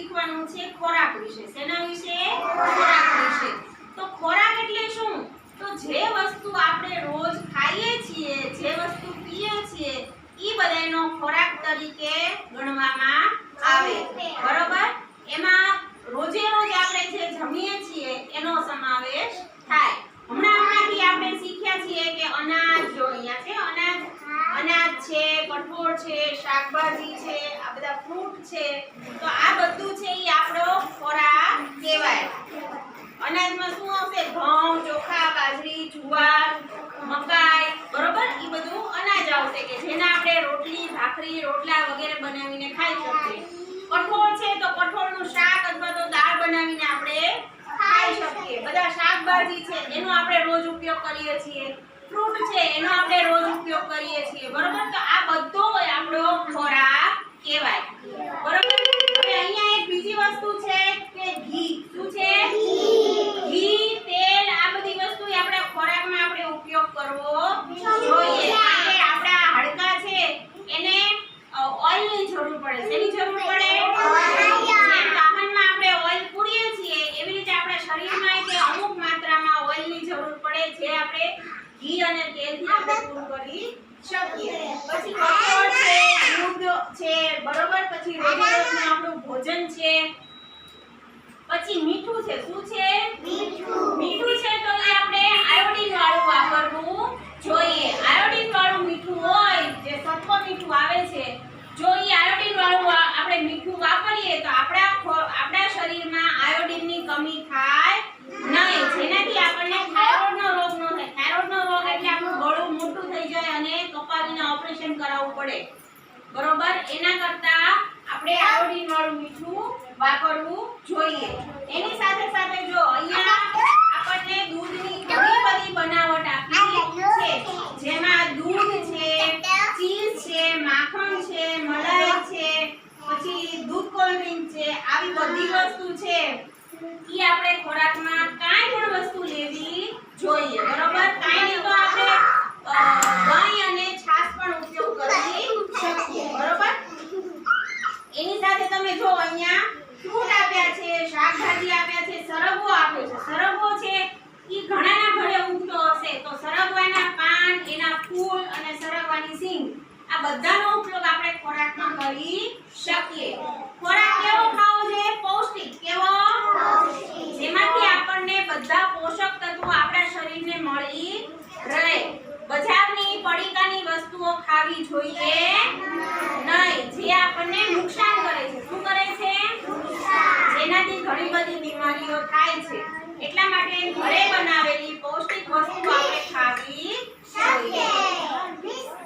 શીખવાનું છે ખોરાક વિશે. શેના વિશે? ખોરાક વિશે. તો ખોરાક એટલે શું? તો જે વસ્તુ આપણે રોજ ખાઈએ છીએ, જે વસ્તુ પીએ છીએ, ઈ બધાનો ખોરાક તરીકે ગણવામાં આવે. બરોબર? એમાં રોજે રોજ આપણે જે જમીએ છીએ, એનો સમાવેશ થાય. હમણાં હમણાંથી આપણે શીખ્યા છીએ કે અનાજ જો અહીંયા છે, અનાજ. અનાજ છે, કઠોળ છે, શાકભાજી છે, આ બધા ફ્રૂટ છે. તો આ બધું છે એ આપણો ખોરાક કહેવાય અનાજમાં શું આવશે ઘઉં ચોખા બાજરી જુવાર મકાઈ બરોબર એ બધું અનાજ આવશે કે જેના આપણે રોટલી ભાખરી, રોટલા વગેરે બનાવીને ખાઈ શકીએ. કઠોળ છે તો કઠોળનું શાક અથવા તો દાળ બનાવીને આપણે ખાઈ શકીએ. બધા શાકભાજી છે, એનો આપણે રોજ ઉપયોગ કરીએ છીએ. ફ્રૂટ છે, એનો આપણે રોજ ઉપયોગ કરીએ છીએ. બરોબર? તો આ બધો આપણો ખોરાક કહેવાય બરોબર હવે અહીંયા એક બીજી વસ્તુ છે કે ઘી શું છે ઘી તેલ આ બધી વસ્તુ આપણા ખોરાકમાં આપણે ઉપયોગ કરવો જોઈએ કારણ કે આપણા હાડકા છે એને ઓઇલની જરૂર પડે શેની જરૂર પડે જેમ વાહનમાં આપણે ઓઇલ પૂરીએ છીએ એવી રીતે આપણા શરીરમાં કે અમુક માત્રામાં ઓઇલની જરૂર પડે જે આપણે ઘી અને તેલથી આપણે પૂરું કરી શકીએ. પછી કઠોળ છે દૂધ છે બરોબર? પછી રોજ રોજનું આપણું ભોજન છે. પછી મીઠું છે શું છે? મીઠું છે તો એ આપણે આયોડીન વાળું વાપરવું જોઈએ આયોડીન વાળું મીઠું હોય જે સત્વ મીઠું આવે છે જો એ આયોડીન વાળું વા- આપણે મીઠું વાપરીએ તો આપણા ખો- આપણા શરીરમાં આયોડીનની કમી થાય નહીં જેનાથી આપણને થાઇરોઇડનો રોગ ન થાય થાઇરોઇડનો રોગ એટલે આપણું ગળું મોટું થઈ જાય અને કપાવીને ઓપરેશન કરાવવું પડે. બરોબર? એના કરતા આપણે આયોડીન વાળું મીઠું વાપરવું જોઈએ. એની સાથે સાથે જો અહીંયા આપણને દૂધની ઘણી બધી બનાવટ આપી છે. જેમાં દૂધ છે ચીઝ છે, માખણ છે, મલાઈ છે, પછી દૂધ કોલ્ડ છે, આવી બધી વસ્તુ છે. એ આપણે ખોરાકમાં કાંઈ પણ વસ્તુ લેવી જોઈએ બરોબર કાંઈ નહીં તો આપણે અ, દહીં અને છાશ પણ ઉપયોગ કરી શકીએ બરોબર એની સાથે તમે જો અહીંયા ફ્રૂટ આપ્યા છે, શાકભાજી આપ્યા છે, સરગવો આપ્યો છે. સરગવો છે એ ઘણાના ઘરે ઉગતો હશે. તો સરગવાના પાન, એના ફૂલ અને સરગવાની સિંગ, આ બધાનો ઉપયોગ આપણે ખોરાકમાં કરી શકીએ. ખોરાક કેવો ખાવો જોઈએ પૌષ્ટિક કેવો? જેમાંથી આપણને બધા પોષક તત્વો આપણા શરીરને મળી રહે. બીમારીઓ થાય છે. એટલા માટે ઘરે બનાવેલી